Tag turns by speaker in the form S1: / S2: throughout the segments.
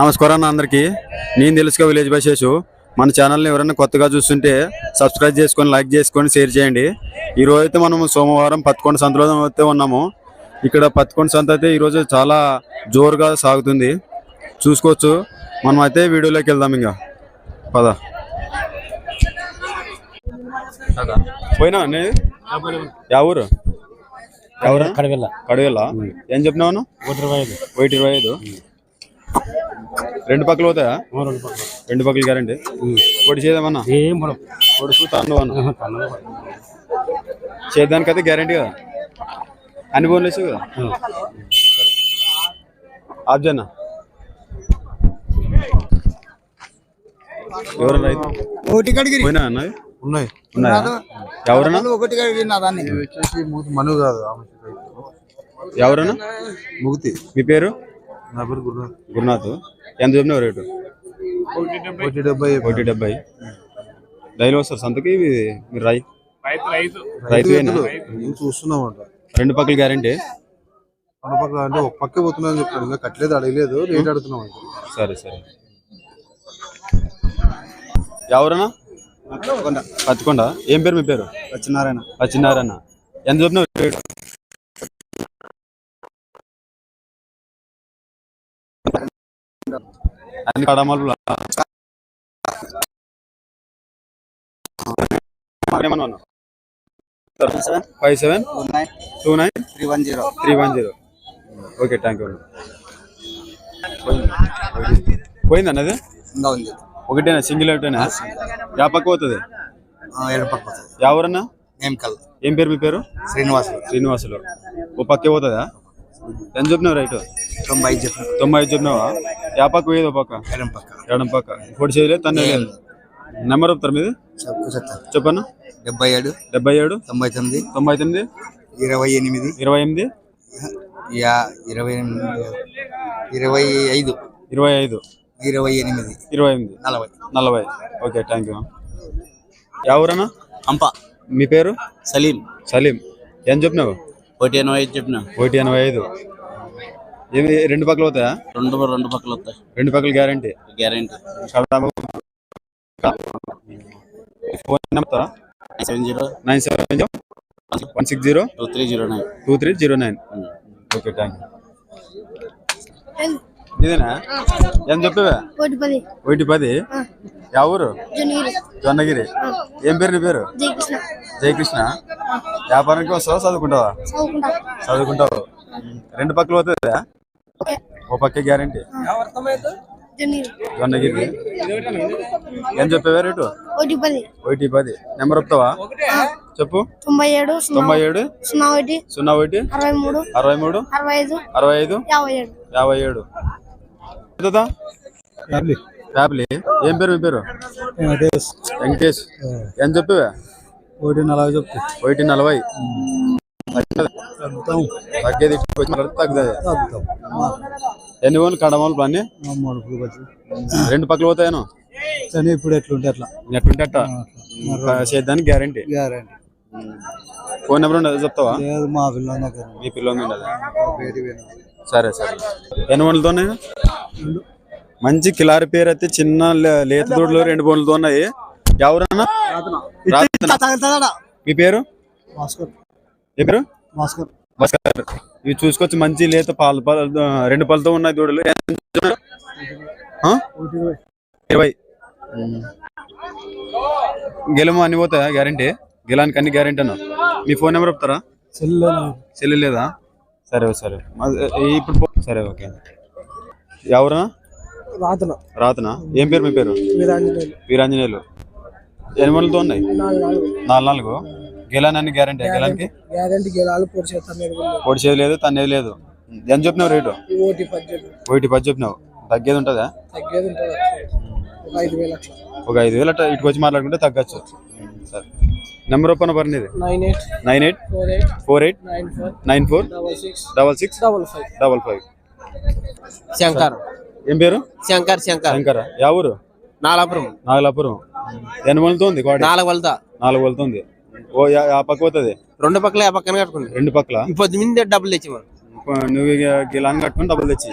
S1: నమస్కారం అన్న అందరికీ. నేను తెలుసుకో విలేజ్ బసేసు మన ఛానల్ని ఎవరైనా కొత్తగా చూస్తుంటే సబ్స్క్రైబ్ చేసుకొని లైక్ చేసుకొని షేర్ చేయండి. ఈ రోజు అయితే మనం సోమవారం పత్తికొండ సంతలో అయితే ఉన్నాము. ఇక్కడ పత్తికొండ సంత అయితే ఈరోజు చాలా జోరుగా సాగుతుంది. చూసుకోవచ్చు. మనం అయితే వీడియోలోకి వెళ్దాం ఇంకా పద. పోయినా యా ఊరు? ఎవరు
S2: కడవెల్ల.
S1: కడుగల ఏం చెప్పినావు
S2: ఒకటి ఇరవై ఐదు.
S1: ఒకటి ఇరవై ఐదు. రెండు పక్కలు
S2: ఓ రెండు పక్కల.
S1: రెండు పక్కలు గ్యారంటీ? పొడి చేద్దామన్నా?
S2: ఏం
S1: పొడుసు తాండు అన్న చేద్దానికైతే గ్యారంటీ కదా? అన్ని ఫోన్లు వేసావు కదా? చేయనా ఎవరన్నా రైతు
S3: ఒకటి
S1: పోయినా
S4: ఉన్నాయి.
S1: ఉన్నాయా? ఎవరన్నా?
S3: ఒకటి
S4: వచ్చేసి మను కాదు
S1: ఎవరన్నా?
S4: ముగితి.
S1: మీ పేరు?
S4: నా పేరు గురు
S1: గురునాథ్. ఎంత చెప్పినావు రేటు?
S4: ఒకటి డెబ్బై.
S1: ఒకటి డెబ్బై. డైలీ వస్తారు సంతకి? మీరు రై రైతు
S4: రైతులు నేను చూస్తున్నామంట.
S1: రెండు పక్కల గ్యారంటీ?
S4: మన పక్క అంటే ఒక పక్కే పోతున్నా అని చెప్పాడు. ఇంకా కట్టలేదు అడగలేదు. రేట్ అడుగుతున్నాం అంట
S1: సరే సరే. ఎవరన్నా? పత్తికొండ. ఏం పేరు మీ పేరు?
S3: వచ్చినారాయణ
S1: వచ్చినారన్న ఎంత చెప్పినావు రేటు? అన్ని కడమలు five seven two nine
S3: three one zero.
S1: Three one zero okay thank you పోయింది? అన్నది
S3: ఉంది
S1: ఒకటేనా? సింగిల్ ఒకటేనా? యా పక్క పోతుంది? ఎవరన్నా
S3: ఏం
S1: పేరు మీ పేరు?
S3: శ్రీనివాసులు.
S1: శ్రీనివాసులు. ఓ పక్కే పోతుందా? ఎంత చెప్పినావు రైట్?
S3: తొంభై చెప్పిన
S1: తొంభై ఐదు చెప్పినావా? యా పక్క ఓ పక్క?
S3: ఎడం పక్క.
S1: ఎడం పక్క. పొడి చేయలేదు తన్నే లేదు. నెంబర్ చెప్తారు మీది? చెప్పన్నా?
S3: డెబ్బై ఏడు.
S1: డెబ్బై ఏడు.
S3: తొంభై తొమ్మిది.
S1: తొంభై తొమ్మిది.
S3: ఇరవై ఎనిమిది.
S1: ఇరవై ఎనిమిది.
S3: యా ఇరవై ఇరవై ఐదు.
S1: ఇరవై ఐదు.
S3: ఇరవై ఎనిమిది.
S1: ఇరవై ఎనిమిది.
S3: నలభై.
S1: నలభై. Okay thank you. ఎవరన్నా
S3: అంప.
S1: మీ పేరు?
S3: సలీం.
S1: సలీం. ఏం చెప్పినావు?
S3: ఒకటి ఎనభై ఐదు చెప్పిన.
S1: ఒకటి ఎనభై ఐదు. ఏమి రెండు పక్కలు అవుతాయా?
S3: రెండు రెండు పక్కలు వస్తాయి.
S1: రెండు పక్కల guarantee.
S3: Guarantee.
S1: Phone number
S3: seven zero
S1: nine seven one six zero
S3: two three zero nine.
S1: Two three zero nine. Okay thank you. ఇదేనా? ఏం చెప్పేవా?
S5: ఒకటి పది.
S1: ఒకటి పది. యా ఊరు
S5: జొన్నగిరి
S1: ఏం పేరు నీ పేరు
S5: జయకృష్ణ
S1: వ్యాపారానికి వస్తావా చదువుకుంటావా
S5: చదువుకుంటా
S1: చదువుకుంటావు రెండు పక్కలు అవుతుందా ఓ పక్క గ్యారంటీ
S5: జొన్నగిరి
S1: ఏం చెప్పేవా రేటు
S5: ఒకటి పది
S1: నెంబర్ చెప్తావా చెప్పు
S5: తొంభై ఏడు సున్నా
S1: తొంభై ఏడు
S5: సున్నా ఒకటి
S1: సున్నా ఒకటి
S5: అరవై మూడు
S1: అరవై మూడు
S5: అరవై ఐదు
S1: అరవై ఐదు
S5: యాభై ఏడు
S1: యాభై ఏడు? ఫ్యామిలీ? ఏం పేరు మీ పేరు? వెంకటేష్. ఏం చెప్పేవా?
S4: ఒకటి నలభై చెప్తే.
S1: ఒకటి నలభై. తగ్గేది తగ్గుతుంది. ఎన్ని ఓన్లు కడమలు అన్ని రెండు పక్కలు పోతాయను
S4: కానీ ఇప్పుడు ఎట్లుంటే అట్లా.
S1: ఎట్టుంటే అట్ట చేద్దానికి గ్యారంటీ
S4: గ్యారంటీ
S1: ఫోన్ నెంబర్ ఉండదు? చెప్తావా?
S4: లేదు మా పిల్లల దగ్గర.
S1: మీ పిల్లలు ఉండదు? సరే సరే. ఎన్ని వందలతో మంచి కిలారి పేరు అయితే చిన్న లేత దూడలు రెండు బోన్లతో ఉన్నాయి. ఎవరన్నా? మీ పేరు?
S4: భాస్కర్.
S1: పేరు? ఇవి చూసుకొచ్చి మంచి లేత పాలు పాలు రెండు పళ్ళతో ఉన్నాయి దూడలు? ఇరవై. గెలము అన్ని పోతాయా? గ్యారంటీ? గెలానికి అన్ని గ్యారంటీ అన్న మీ ఫోన్ నెంబర్ చెప్తారా? సెల్ లేదా. సరే సరే. మా- ఇప్పుడు సరే ఓకే. ఎవరన్నా?
S4: రాతన.
S1: రాతనా? ఏం పేరు మీ పేరు? వీరాంజనేయులు. ఎన్ని వందలతో ఉన్నాయి? నాలుగు నాలుగు. గెలాన్ అన్ని గ్యారంటీ గెలానికి?
S4: గ్యారంటీ గెలాలు పొడి చేస్తాను
S1: పొడి చేయలేదు లేదు తన్నేది లేదు. ఎంత చెప్పినావు రేటు?
S4: ఓటి పద్దెనిమిది
S1: ఒకటి పది చెప్పినావు. తగ్గేది ఉంటుందా?
S4: తగ్గేది ఉంటుంది. ఒక ఐదు వేల అట్లా.
S1: ఒక ఐదు వేలు అట్లా ఇటుకు వచ్చి మాట్లాడుకుంటే తగ్గచ్చు. సరే. నెంబర్ ఒప్పన పర్నిది
S4: nine eight
S1: nine eight
S4: four eight
S1: four eight
S4: nine four
S1: nine four
S4: double six
S1: double six
S4: double five.
S1: Double five.
S2: Shankar.
S1: ఏం పేరు?
S2: శంకర్ శంకర్.
S1: శంకర. యా ఊరు?
S2: నాలాపురం.
S1: నాగలాపురం. ఎన్ని వందలతో ఉంది
S2: నాలుగు వలత
S1: నాలుగు వందలతో ఉంది. ఓ యా యా పక్క పోతుంది?
S2: రెండు పక్కల ఆ పక్కన కట్టుకుంది
S1: రెండు పక్కల?
S2: ఇప్పుడు ముందే డబ్బులు తెచ్చి మనం
S1: నువ్వు గిలాన్ కట్టుకుని డబ్బులు తెచ్చి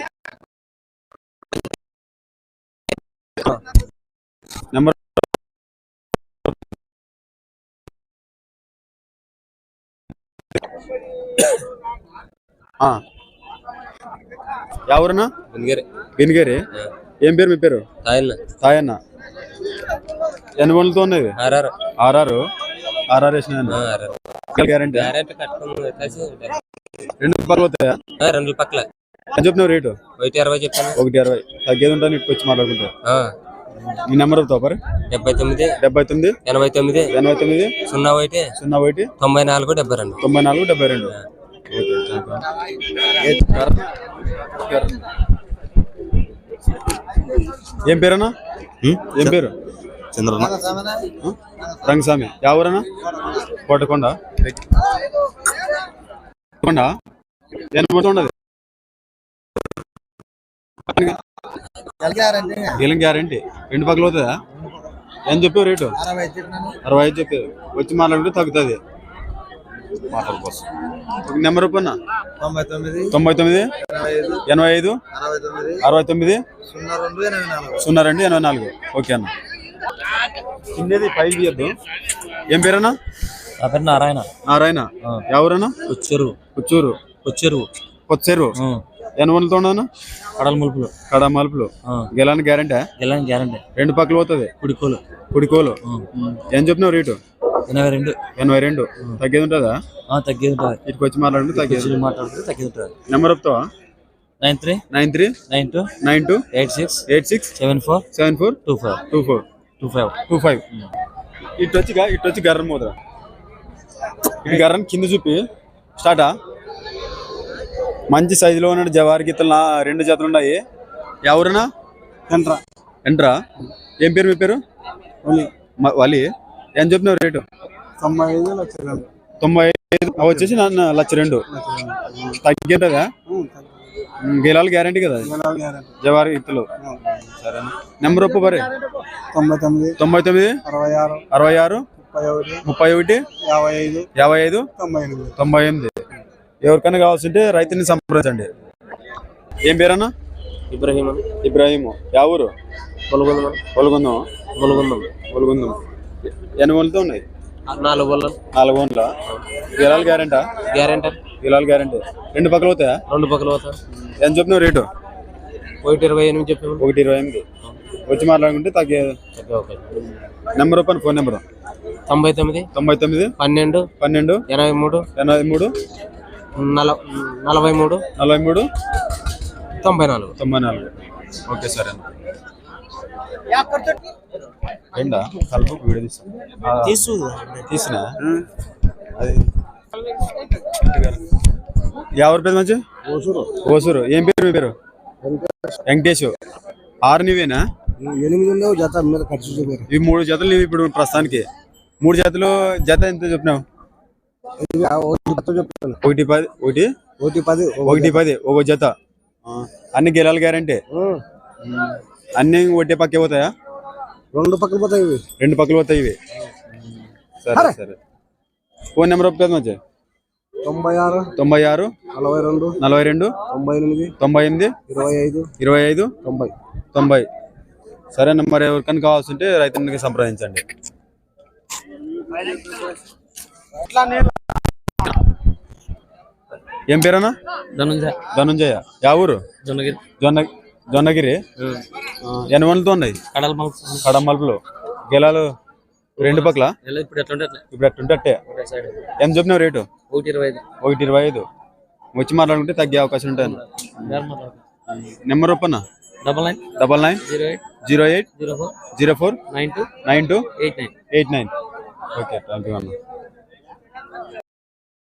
S1: నెంబర్ ఎవరన్నా వినిగారి ఏం పేరు మీ పేరు తాయన్న ఎన్ని వందలతో ఉన్నది ఆర్ఆర్ ఆర్ఆర్ వేసిన గ్యారంటీ రెండు పక్కల అవుతాయా
S2: రెండు పక్కల
S1: అని చెప్పినావు రేటు
S2: ఒకటి అరవై చెప్తాను
S1: ఒకటి అరవై తగ్గేది ఉంటాను ఇటు వచ్చి మాట్లాడుకుంటా మీ నెంబర్ అవుతావు పరి
S2: డెబ్బై తొమ్మిది
S1: డెబ్బై తొమ్మిది
S2: ఎనభై తొమ్మిది
S1: ఎనభై తొమ్మిది
S2: సున్నా ఒకటి
S1: సున్నా ఒకటి
S2: తొంభై నాలుగు డెబ్బై రెండు
S1: తొంభై నాలుగు డెబ్బై రెండు ఏం పేరన్నా? ఏం పేరు?
S3: చంద్రన్న.
S1: రంగస్వామి. ఎవరన్నా కోటకొండ. కొండ ఉండదు? గెలం గ్యారంటీ? రెండు పక్కల అవుతుందా ఏం చెప్పావు రేటు? అరవై ఐదు చెప్పావు. వచ్చి మాట్లాడుకుంటే తగ్గుతుంది. నెంబర్ రూపాయన
S4: తొంభై తొమ్మిది
S1: తొంభై తొమ్మిది
S4: ఎనభై ఐదు అరవై తొమ్మిది సున్నా రెండు ఎనభై నాలుగు.
S1: ఓకే అన్న. కిందేది పైకి తీయద్దు ఏం పేరన్నా?
S6: నా పేరు నారాయణ.
S1: నారాయణ. ఎవరన్నా?
S6: వచ్చారు
S1: పుచ్చూరు
S6: వచ్చారు
S1: కొచ్చేరు ఎన్ని వందలతో ఉండదన్నా
S6: కడల ములుపులు.
S1: కడ మలుపులు. గెలాని గ్యారంటీ
S6: గెలని గ్యారంటీ
S1: రెండు పక్కలు పోతుంది.
S6: కుడికోలు.
S1: కుడికోలు. ఏం చెప్పినావు రేటు?
S6: ఎనభై రెండు.
S1: ఎనభై రెండు. తగ్గేది ఉంటుందా
S6: ఆ, తగ్గేది ఉంటుంది
S1: ఇటుకు వచ్చి మాట్లాడుకుంటే తగ్గేది
S6: మాట్లాడితే తగ్గేది ఉంటుంది
S1: నెంబర్ చెప్తావా?
S6: Nine three
S1: nine three
S6: nine two
S1: nine two
S6: eight six
S1: eight six
S6: seven four
S1: seven four
S6: two five
S1: two four
S6: two five
S1: two five. ఇటు వచ్చి ఇటు వచ్చి గర్రం మోదరా. ఇటు గర్రం కింద చూపి. స్టార్టా? మంచి సైజులో ఉన్న జవారి గీతలు. నా రెండు జతలు ఉన్నాయి. ఎవరునా ఎంట్రా. ఎంట్రా? ఏం పేరు మీ పేరు? వలి. ఏం చెప్పినావు రేటు?
S4: తొంభై ఐదు
S1: తొంభై ఐదు. అవి వచ్చేసి నన్ను లక్ష రెండు. తగ్గింటుందా? గెలాలి గ్యారంటీ కదా జవారి గీతలు సరేనా నెంబర్ ఒప్పు మరి?
S4: తొంభై తొమ్మిది.
S1: తొంభై తొమ్మిది?
S4: అరవై ఆరు.
S1: అరవై ఆరు?
S4: ముప్పై ఒకటి. యాభై ఐదు.
S1: యాభై ఐదు?
S4: తొంభై ఎనిమిది.
S1: తొంభై ఎనిమిది. ఎవరికైనా కావాల్సింటే రైతుని సంప్రదించండి. ఏం పేరన్నా?
S2: ఇబ్రహీం
S1: ఇబ్రాహీము. యా ఊరు
S2: పొలగొందం
S1: పొలగుందం
S2: పొలగొందం
S1: పొలగుందం ఎన్ని వందలతో ఉన్నాయి?
S2: నాలుగు వల్ల
S1: నాలుగు వందల గిలాలు గ్యారెంటా?
S2: గ్యారెంటీ.
S1: గిలాలు గ్యారెంటీ. రెండు పక్కలు అవుతాయా
S2: రెండు పక్కల పోతా
S1: ఎంత చెప్పినావు రేటు?
S2: ఒకటి ఇరవై ఎనిమిది చెప్పాము
S1: ఒకటి ఇరవై ఎనిమిది. వచ్చి మాట్లాడుకుంటే తగ్గే.
S2: ఓకే.
S1: నెంబర్ పని ఫోన్ నెంబర్?
S2: తొంభై తొమ్మిది.
S1: తొంభై తొమ్మిది.
S2: పన్నెండు.
S1: పన్నెండు.
S2: ఎనభై మూడు.
S1: ఎనభై మూడు.
S2: నల నలభై మూడు.
S1: నలభై మూడు.
S2: తొంభై నాలుగు.
S1: తొంభై నాలుగు. ఓకే సరే రెండా కలుపు వీడియో
S6: తీసు
S1: తీసిన? అది ఎవరి పేరు మంచి? ఓసూరు. ఏం పేరు మీ పేరు? వెంకటేష్. ఆరు నీవేనా?
S4: ఎనిమిది ఉండేవి జత మీద ఖర్చు చూపారు
S1: ఇవి మూడు జతలు నీవు ఇప్పుడు ప్రస్తుతానికి. మూడు జతలు జత ఎంత చెప్పినావు?
S4: ఒకటి
S1: ఒకటి పది ఒకటి?
S4: ఒకటి పది
S1: ఒకటి పది ఒక జత. అన్ని గెలాలి గ్యారంటీ? అన్ని ఒట్టే పక్కే పోతాయా?
S4: రెండు పక్కల పోతాయి ఇవి.
S1: రెండు పక్కలు పోతాయి ఇవి. సరే సరే. ఫోన్ నెంబర్ ఒప్పుకోదు మంచి
S4: తొంభై ఆరు
S1: తొంభై ఆరు
S4: నలభై రెండు
S1: నలభై రెండు
S4: తొంభై ఎనిమిది
S1: తొంభై ఎనిమిది
S4: ఇరవై ఐదు
S1: ఇరవై ఐదు
S4: తొంభై.
S1: తొంభై. సరే మరి ఎవరికైనా కావాల్సింటే రైతునికి సంప్రదించండి. ఏం పేరన్నా?
S6: ధనుంజయ.
S1: ధనుంజయ? యా ఊరు?
S6: జొన్నగిరి.
S1: జొన్న జొన్నగిరి? ఎన్ని వందలతో ఉన్నాయి?
S6: కడల ములుపు.
S1: కడం మలుపులు. గెలాలు రెండు పక్కల?
S6: ఇప్పుడు ఎట్లా ఉంటే అట్లా.
S1: ఇప్పుడు అట్టుంటే అట్టే. ఏం చెప్పినావు రేటు?
S6: ఒకటి ఇరవై ఐదు.
S1: ఒకటి ఇరవై ఐదు. వచ్చి మాట్లాడుకుంటే తగ్గే అవకాశం ఉంటాయి number ఒప్పన్న
S6: double nine.
S1: Double nine.
S6: Zero eight.
S1: Zero eight.
S6: Zero four.
S1: Zero four.
S6: Nine two.
S1: Nine two.
S6: Eight nine.
S1: Eight nine. Okay thank you అన్న.